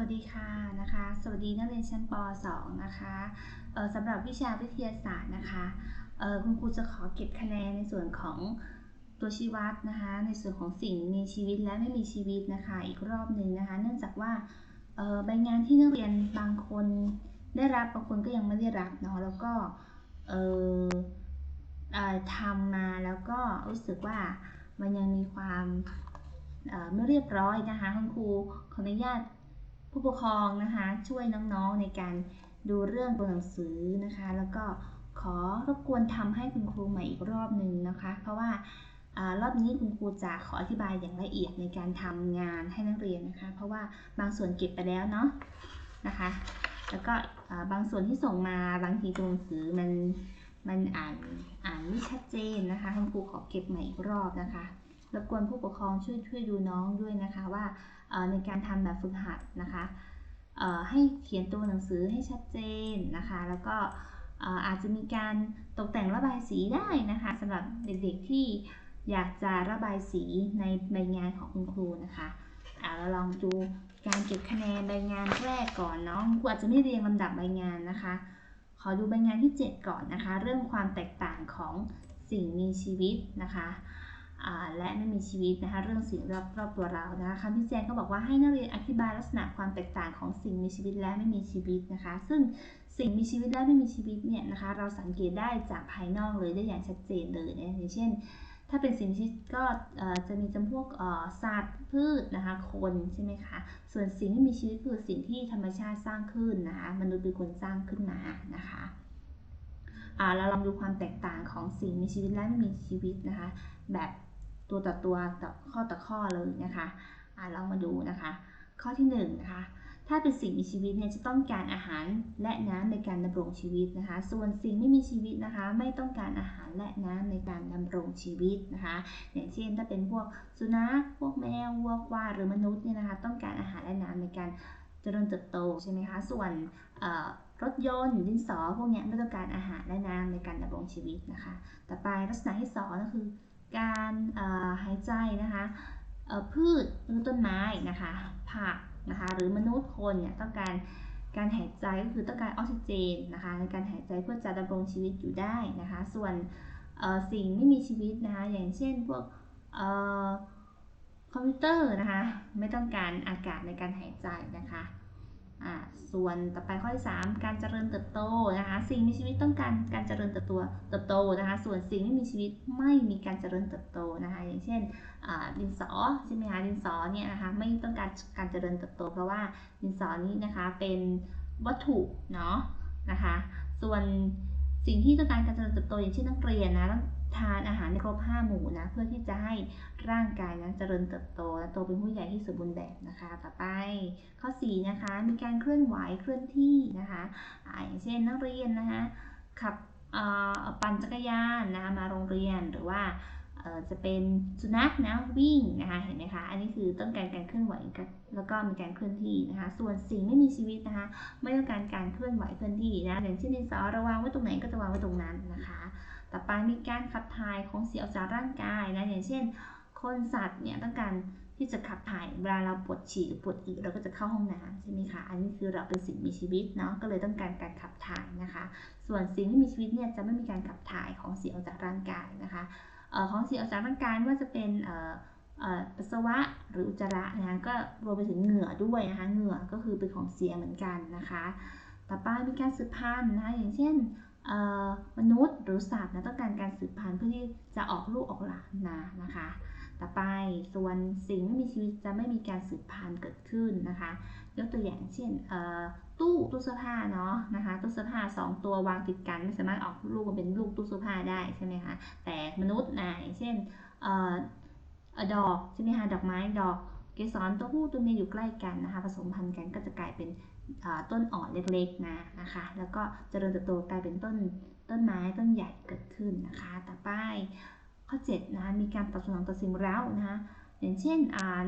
วัสดีค่ะนะคะ สวัสดีนักเรียนชั้นป .2 นะคะสำหรับวิชาวิทยาศาสตร์นะคะคุณครูจะขอเก็บคะแนนในส่วนของตัวชี้วัดนะคะ ในส่วนของสิ่งมีชีวิตและไม่มีชีวิตนะคะ อีกรอบหนึ่งนะคะ เนื่องจากว่าใบงานที่นักเรียนบางคนได้รับบางคนก็ยังไม่ได้รับเนาะแล้วก็ทำมาแล้วก็รู้สึกว่ามันยังมีความไม่เรียบร้อยนะคะคุณครูขออนุญาต ผู้ปกครองนะคะช่วยน้องๆในการดูเรื่องตัวหนังสือนะคะ แล้วก็ขอรบกวนทำให้คุณครูใหม่อีกรอบหนึ่งนะคะ เพราะว่ารอบนี้คุณครูจะขออธิบายอย่างละเอียดในการทำงานให้นักเรียนนะคะ เพราะว่าบางส่วนเก็บไปแล้วเนาะนะคะ แล้วก็บางส่วนที่ส่งมาบางทีตัวหนังสือมันมันอ่านอ่านไม่ชัดเจนนะคะคุณครูขอเก็บใหม่อีกรอบนะคะรบกวนผู้ปกครองช่วยช่วยดูน้องด้วยนะคะว่า ในการทำแบบฝึกหัดนะคะให้เขียนตัวหนังสือให้ชัดเจนนะคะ แล้วก็อาจจะมีการตกแต่งระบายสีได้นะคะสำหรับเด็กๆที่อยากจะระบายสีในใบงานของคุณครูนะคะเราลองดูการเก็บคะแนนใบงานแรกก่อนเนาะครูอาจจะไม่เรียงลำดับใบงานนะคะ ขอดูใบงานที่ 7 ก่อนนะคะ เรื่องความแตกต่างของสิ่งมีชีวิตนะคะ และไม่มีชีวิตนะคะเรื่องสิ่งรอบรอบตัวเรานะคะคำที่แจ้งก็บอกว่าให้นักเรียนอธิบายลักษณะความแตกต่างของสิ่งมีชีวิตและไม่มีชีวิตนะคะ ซึ่งสิ่งมีชีวิตและไม่มีชีวิตเนี่ยนะคะ เราสังเกตได้จากภายนอกเลยได้อย่างชัดเจนเลยนะอย่างเช่น ถ้าเป็นสิ่งมีชีวิตก็จะมีจำพวกสัตว์พืชนะคะคนใช่ไหมคะส่วนสิ่งที่มีชีวิตคือสิ่งที่ธรรมชาติสร้างขึ้นนะคะมนุษย์เป็นคนสร้างขึ้นมานะคะเราลองดูความแตกต่างของสิ่งมีชีวิตและไม่มีชีวิตนะคะ แบบ ตัวต่อตัวต่อข้อต่อข้อเลยนะคะอ่าเรามาดูนะคะ ข้อที่1นนะคะถ้าเป็นสิ่งมีชีวิตเนี่ยจะต้องการอาหารและน้ำในการดำรงชีวิตนะคะ ส่วนสิ่งไม่มีชีวิตนะคะ ไม่ต้องการอาหารและน้ำในการดำรงชีวิตนะคะ อย่างเช่นถ้าเป็นพวกสุนัขพวกแมววัวควายหรือมนุษย์เนี่ยนะคะ ต้องการอาหารและน้ำในการเจริญเติบโตใช่ไหมคะ ส่วนรถยนต์ดินสอพวกนี้ไม่ต้องการอาหารและน้ำในการดำรงชีวิตนะคะ ต่อไปลักษณะที่2ก็คือ การหายใจนะคะพืชหรือต้นไม้นะคะผักนะคะหรือมนุษย์คนเนี่ยต้องการการหายใจก็คือต้องการออกซิเจนนะคะในการหายใจเพื่อจะดำรงชีวิตอยู่ได้นะคะส่วนสิ่งไม่มีชีวิตนะคะอย่างเช่นพวกคอมพิวเตอร์นะคะไม่ต้องการอากาศในการหายใจนะคะ ส่วนต่อไปข้อที่ 3 การเจริญเติบโตนะคะ สิ่งมีชีวิตต้องการการเจริญเติบโตเติบโตนะคะ ส่วนสิ่งไม่มีชีวิตไม่มีการเจริญเติบโตนะคะ อย่างเช่นดินสอใช่ไหมคะดินสอเนี่ยนะคะไม่ต้องการการเจริญเติบโต เพราะว่าดินสอนี้นะคะเป็นวัตถุเนาะนะคะ ส่วน สิ่งที่ต้องการการเจริญเติบโตอย่างเช่นนักเรียนนะต้องทานอาหารในครบ5หมู่นะเพื่อที่จะให้ร่างกายนั้นเจริญเติบโตและโตเป็นผู้ใหญ่ที่สมบูรณ์แบบนะคะ ต่อไปข้อ4นะคะมีการเคลื่อนไหวเคลื่อนที่นะคะออย่างเช่นนักเรียนนะคะขับปั่นจักรยานนะคะมาโรงเรียนหรือว่า จะเป็นสุนัขนะวิ่งนะคะเห็นไหมคะอันนี้คือต้องการการเคลื่อนไหวแล้วก็มีการเคลื่อนที่นะคะส่วนสิ่งไม่มีชีวิตนะคะไม่ต้องการการเคลื่อนไหวเคลื่อนที่นะอย่างเช่นดินสอระวางไว้ตรงไหนก็จะวางไว้ตรงนั้นนะคะต่อไปมีการขับถ่ายของเสียออกจากร่างกายนะอย่างเช่น คนสัตว์เนี่ยต้องการที่จะขับถ่ายเวลาเราปวดฉี่หรือปวดอึเราก็จะเข้าห้องน้ำใช่ไหมคะอันนี้คือเราเป็นสิ่งมีชีวิตเนาะก็เลยต้องการการขับถ่ายนะคะ ส่วนสิ่งที่มีชีวิตเนี่ยจะไม่มีการขับถ่ายของเสียออกจากร่างกายนะคะ ของเสียออกจากร่างกายไม่ว่าจะเป็นปัสสาวะหรืออุจจาระนะคะก็รวมไปถึงเหงื่อด้วยนะคะเหงื่อก็คือเป็นของเสียเหมือนกันนะคะ ต่อไปมีการสืบพันธุ์นะคะอย่างเช่นมนุษย์หรือสัตว์นะต้องการการสืบพันธุ์เพื่อที่จะออกลูกออกหลานนะนะคะ ต่อไปส่วนสิ่งไม่มีชีวิตจะไม่มีการสืบพันธุ์เกิดขึ้นนะคะ ยกตัวอย่างเช่นตู้ตู้เสื้อผ้าเนาะนะคะตู้เสื้อผ้า 2 ตัววางติดกันไม่สามารถออกลูกมาเป็นลูกตู้เสื้อผ้าได้ใช่ไหมคะแต่มนุษย์นะเช่นดอกใช่ไหมคะดอกไม้ดอกเกสรตัวผู้ตัวเมียอยู่ใกล้กันนะคะ ผสมพันธุ์กันก็จะกลายเป็นต้นอ่อนเล็กๆนะนะคะ แล้วก็เจริญเติบโตกลายเป็นต้นต้นไม้ต้นใหญ่เกิดขึ้นนะคะ ต่อไปข้อ7นะคะมีการตอบสนองต่อสิ่งเร้านะคะ อย่างเช่น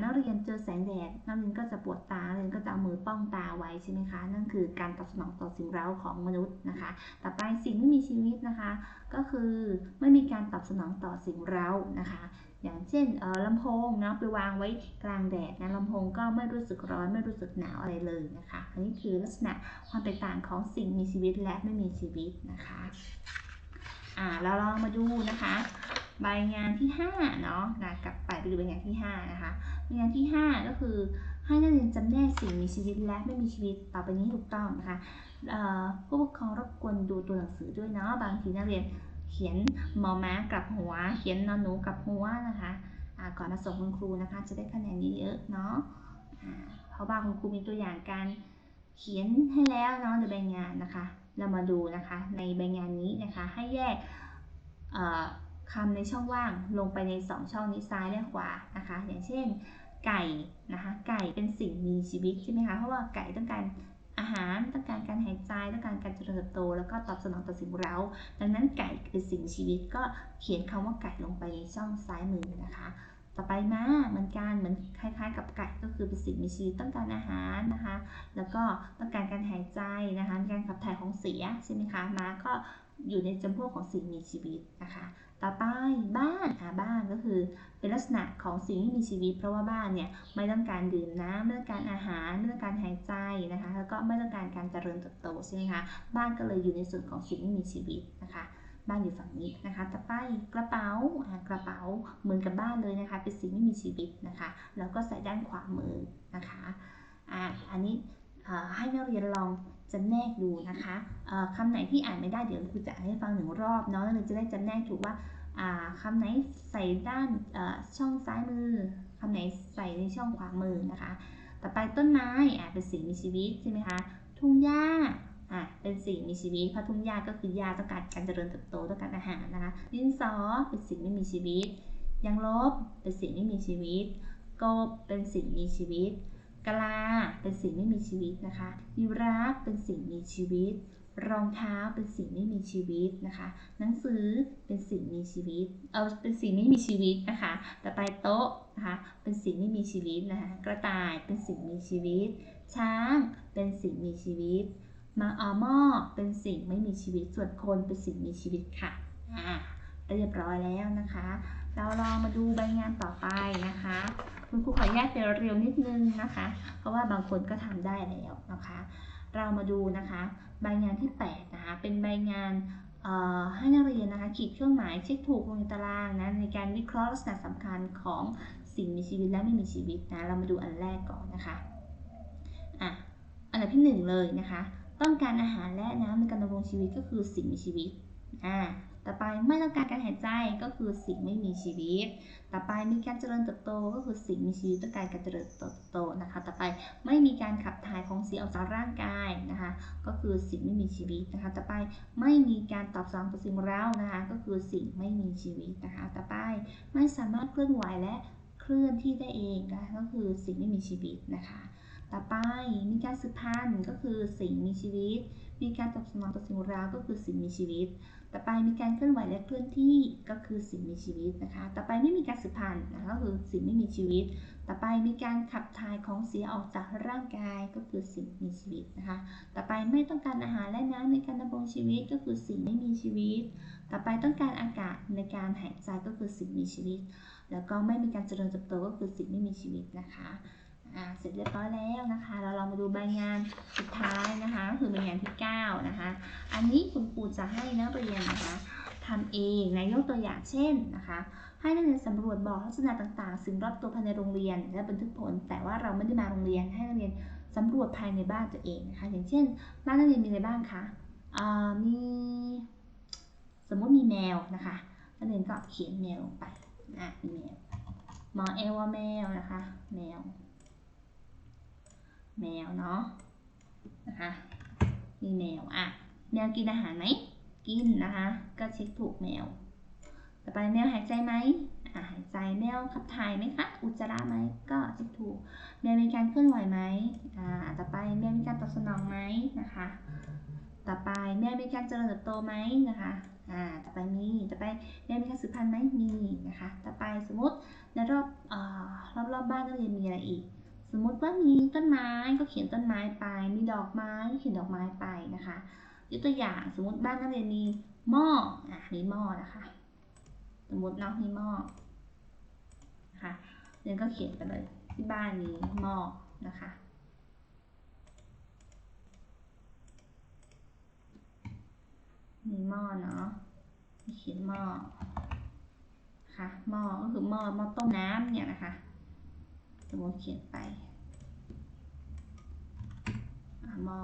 นักเรียนเจอแสงแดดนักเรียนก็จะปวดตานักเรียนก็จะเอามือป้องตาไว้ใช่ไหมคะนั่นคือการตอบสนองต่อสิ่งเร้าของมนุษย์นะคะ ต่อไปสิ่งไม่มีชีวิตนะคะ ก็คือไม่มีการตอบสนองต่อสิ่งเร้านะคะ อย่างเช่นลำโพงเนาะไปวางไว้กลางแดดนะลำโพงก็ไม่รู้สึกร้อนไม่รู้สึกหนาวอะไรเลยนะคะอันนี้คือลักษณะความแตกต่างของสิ่งมีชีวิตและไม่มีชีวิตนะคะอ่าเราลองมาดูนะคะ ใบงานที่5เนาะนะกลับไปไปดูใบงานที่5นะคะใบงานที่ 5 ก็คือให้นักเรียนจำแนกสิ่งมีชีวิตและไม่มีชีวิตต่อไปนี้ถูกต้องนะคะผู้ปกครองรบกวนดูตัวหนังสือด้วยเนาะบางทีนักเรียนเขียนมอม้ากลับหัว เขียนนอนหนูกลับหัวนะคะก่อนมาส่งคุณครูนะคะ จะได้คะแนนเยอะๆเนาะเพราะว่าคุณครูมีตัวอย่างการเขียนให้แล้วเนาะในใบงานนะคะ เรามาดูนะคะในใบงานนี้นะคะให้แยก คำในช่องว่างลงไปใน 2 ช่องนี้ซ้ายและขวานะคะ อย่างเช่น ไก่นะคะ ไก่เป็นสิ่งมีชีวิตใช่ไหมคะ เพราะว่าไก่ต้องการอาหารต้องการการหายใจต้องการการเจริญเติบโต แล้วก็ตอบสนองต่อสิ่งเร้า ดังนั้นไก่เป็นสิ่งมีชีวิตก็เขียนคำว่าไก่ลงไปในช่องซ้ายมือนะคะ ต่อไปมาเหมือนกันเหมือนคล้ายๆ กับไก่ก็คือเป็นสิ่งมีชีวิตต้องการอาหารนะคะ แล้วก็ต้องการการหายใจนะคะการขับถ่ายของเสียใช่ไหมคะม้าก็อยู่ในจำพวกของสิ่งมีชีวิตนะคะ ต่อไปบ้านอ่าบ้านก็คือเป็นลักษณะของสิ่งที่มีชีวิต เพราะว่าบ้านเนี่ยไม่ต้องการดื่มน้ำไม่ต้องการอาหารไม่ต้องการหายใจนะคะแล้วก็ไม่ต้องการการเจริญเติบโตใช่ไหมคะบ้านก็เลยอยู่ในส่วนของสิ่งที่มีชีวิตนะคะบ้านอยู่ฝั่งนี้นะคะ ต่อไปกระเป๋าอ่ากระเป๋าเหมือนกับบ้านเลยนะคะ เป็นสิ่งที่มีชีวิตนะคะ แล้วก็ใส่ด้านขวามือนะคะอ่าอันนี้ ให้นักเรียนลองจำแนกดูนะคะคำไหนที่อ่านไม่ได้เดี๋ยวครูจะอ่านให้ฟังหนึ่งรอบเนาะนักเรียนจะได้จำแนกถูกว่าคำไหนใส่ด้านช่องซ้ายมือคำไหนใส่ในช่องขวามือนะคะ ต่อไปต้นไม้อ่าเป็นสิ่งมีชีวิตใช่ไหมคะ ทุ่งหญ้าอะเป็นสิ่งมีชีวิตเพราะทุ่งหญ้าก็คือหญ้าต้องการการเจริญเติบโตต้องการอาหารนะคะดินสอเป็นสิ่งไม่มีชีวิตยางลบเป็นสิ่งไม่มีชีวิตกบเป็นสิ่งมีชีวิต กลาเป็นสิ่งไม่มีชีวิตนะคะยีราฟเป็นสิ่งมีชีวิต รองเท้าเป็นสิ่งไม่มีชีวิตนะคะ หนังสือเป็นสิ่งมีชีวิต เออเป็นสิ่งไม่มีชีวิตนะคะ ต่อไปโต๊ะนะคะ เป็นสิ่งไม่มีชีวิตนะคะ กระต่ายเป็นสิ่งมีชีวิต ช้างเป็นสิ่งมีชีวิตมาอาหม้อเป็นสิ่งไม่มีชีวิต ส่วนคนเป็นสิ่งมีชีวิตค่ะ อ่า เรียบร้อยแล้วนะคะ เราลองมาดูใบงานต่อไปนะคะ คุณครูขออนุญาตเร็วๆนิดนึงนะคะ เพราะว่าบางคนก็ทำได้แล้วนะคะ เรามาดูนะคะ ใบงานที่8นะคะ เป็นใบงานให้นักเรียนนะคะขีดเครื่องหมายเช็คถูกลงในตารางนะในการวิเคราะห์ลักษณะสำคัญของสิ่งมีชีวิตและไม่มีชีวิตนะ เรามาดูอันแรกก่อนนะคะอะอันดับที่หนึ่งเลยนะคะ ต้องการอาหารและน้ำในการดำรงชีวิตก็คือสิ่งมีชีวิตอ่า ต่อไปไม่ต้องการการหายใจก็คือสิ่งไม่มีชีวิต ต่อไปมีการเจริญเติบโตก็คือสิ่งมีชีวิตต้องการการเจริญเติบโตนะคะ ต่อไปไม่มีการขับถ่ายของเสียออกจากร่างกายนะคะ ก็คือสิ่งไม่มีชีวิตนะคะ ต่อไปไม่มีการตอบสนองต่อสิ่งเร้านะคะ ก็คือสิ่งไม่มีชีวิตนะคะ ต่อไปไม่สามารถเคลื่อนไหวและเคลื่อนที่ได้เองนะคะก็คือสิ่งไม่มีชีวิตนะคะต่อไปมีการสืบพันธุ์ก็คือสิ่งมีชีวิต มีการตอบสนองต่อสิ่งเร้าก็คือสิ่งมีชีวิต ต่อไปมีการเคลื่อนไหวและเคลื่อนที่ก็คือสิ่งมีชีวิตนะคะ ต่อไปไม่มีการสืบพันธุ์นะก็คือสิ่งไม่มีชีวิต ต่อไปมีการขับถ่ายของเสียออกจากร่างกายก็คือสิ่งมีชีวิตนะคะ ต่อไปไม่ต้องการอาหารและน้ำในการดำรงชีวิตก็คือสิ่งไม่มีชีวิต ต่อไปต้องการอากาศในการหายใจก็คือสิ่งมีชีวิต แล้วก็ไม่มีการเจริญเติบโตก็คือสิ่งไม่มีชีวิตนะคะ อ่าเสร็จเรียบร้อยแล้วนะคะ เราลองมาดูใบงานสุดท้ายนะคะก็คือใบงานที่ 9 นะคะ อันนี้คุณครูจะให้นักเรียนนะคะทำเองนะยกตัวอย่างเช่นนะคะ ให้นักเรียนสำรวจบอกลักษณะต่างๆ สิ่งรอบตัวภายในโรงเรียน และบันทึกผล แต่ว่าเราไม่ได้มาโรงเรียนให้นักเรียนสำรวจภายในบ้านตัวเองนะคะอย่างเช่น บ้านนักเรียนมีอะไรบ้างคะอ่ามีสมมติมีแมวนะคะนักเรียนก็เขียนแมวลงไปอะมีแมวหมอเอว่าแมวนะคะ แมว แมวเนาะนะคะมีแมวอะแมวกินอาหารไหมกินนะคะ ก็เช็คถูกแมว ต่อไปแมวหายใจไหมอ่าหายใจแมวขับถ่ายไหมคะ อุจจาระไหมก็เช็คถูกแมวมีการเคลื่อนไหวไหมอ่าต่อไปแมวมีการตอบสนองไหมนะคะ ต่อไปแมวมีการเจริญเติบโตไหมนะคะอ่าต่อไปมีต่อไปแมวมีการสืบพันธุ์ไหมมีนะคะ ต่อไปสมมติในรอบอ่อรอบรอบบ้านนักเรียนมีอะไรอีก สมมติว่ามีต้นไม้ก็เขียนต้นไม้ไป มีดอกไม้ก็เขียนดอกไม้ไปนะคะยกตัวอย่างสมมติบ้านนักเรียนมีหม้ออะมีหม้อนะคะ สมมติเนาะมีหม้อนะคะเรียนก็เขียนไปเลยที่บ้านมีหม้อนะคะมีหม้อเนาะเขียนหม้อค่ะหม้อก็คือหม้อหม้อต้มน้ำเนี่ยนะคะ สมมติเขียนไปอะหม้อ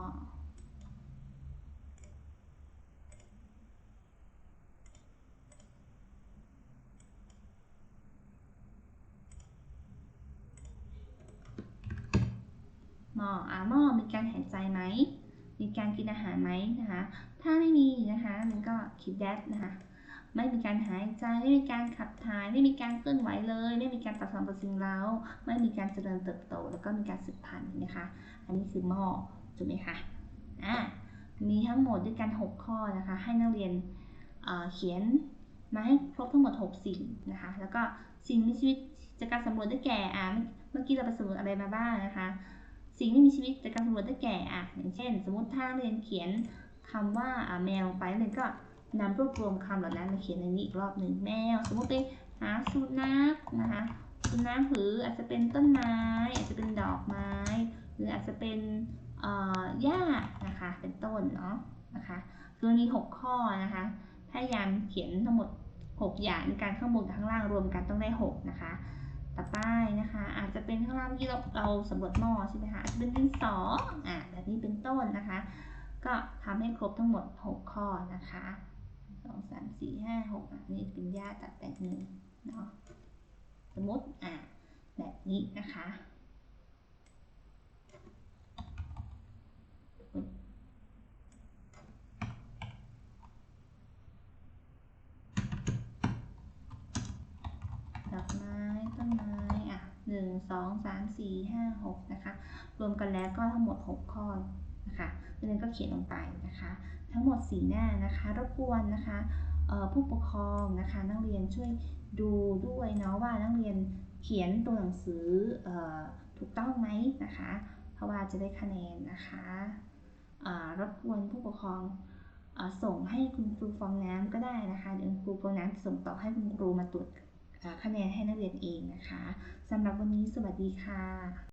หมออะหมอมีการหายใจไหม มีการกินอาหารไหมนะคะ ถ้าไม่มีนะคะ มันก็คิดแดดนะคะ ไม่มีการหายใจ ไม่มีการขับถ่าย ไม่มีการเคลื่อนไหวเลย ไม่มีการตัดสารต่อสิ่งเร้า ไม่มีการเจริญเติบโต แล้วก็มีการสืบพันธุ์นะคะ อันนี้คือหม้อถูกไหมคะอ่ามีทั้งหมดด้วยกัน 6 ข้อนะคะ ให้นักเรียนเเขียนมาให้ครบทั้งหมด 6 สิ่งนะคะ แล้วก็สิ่งมีชีวิตจากการสำรวจได้แก่อ่าเมื่อกี้เราไปสำรวจอะไรมาบ้างนะคะ สิ่งที่มีชีวิตจากการสำรวจได้แก่อะอย่างเช่น สมมติถ้าเรียนเขียนคำว่าอ่าแมวลงไปนักเรียนก็ นำรวบรวมคำเหล่านั้นมาเขียนในนี้อีกรอบหนึ่งแมว สมมติไปหาสุนัขนะคะสุนัขหรืออาจจะเป็นต้นไม้ อาจจะเป็นดอกไม้ หรืออาจจะเป็นเอ่อหญ้านะคะเป็นต้นเนาะนะคะคือมี 6 ข้อนะคะพยายามเขียนทั้งหมด 6 อย่างในการข้างบนกับข้างล่างรวมกันต้องได้ 6 นะคะต่อไปนะคะ อาจจะเป็นข้างล่างที่เราเราสำรวจหม้อใช่ไหมคะอาจจะเป็นดินสออะแบบนี้เป็นต้นนะคะ ก็ทำให้ครบทั้งหมด 6 ข้อนะคะ สองสามสี่ห้าหกอะนี่เป็นหญ้าตัดแต่งหนึ่งเนาะสมมติอะแบบนี้นะคะดอกไม้ต้นไม้อะหนึ่งสองสามสี่ห้าหกนะคะ รวมกันแล้วก็ทั้งหมด6ข้อนะคะดังนั้นก็เขียนลงไปนะคะ ทั้งหมด 4 หน้านะคะรบกวนนะคะผู้ปกครองนะคะนักเรียนช่วยดูด้วยเนาะว่านักเรียนเขียนตัวหนังสืออถูกต้องไหมนะคะ เพราะว่าจะได้คะแนนนะคะรบกวนผู้ปกครองอส่งให้คุณครูฟองน้ำก็ได้นะคะเดี๋ยวครูฟองน้ำจะส่งต่อให้คุณครูมาตรวจคะแนนให้นักเรียนเองนะคะสำหรับวันนี้สวัสดีค่ะ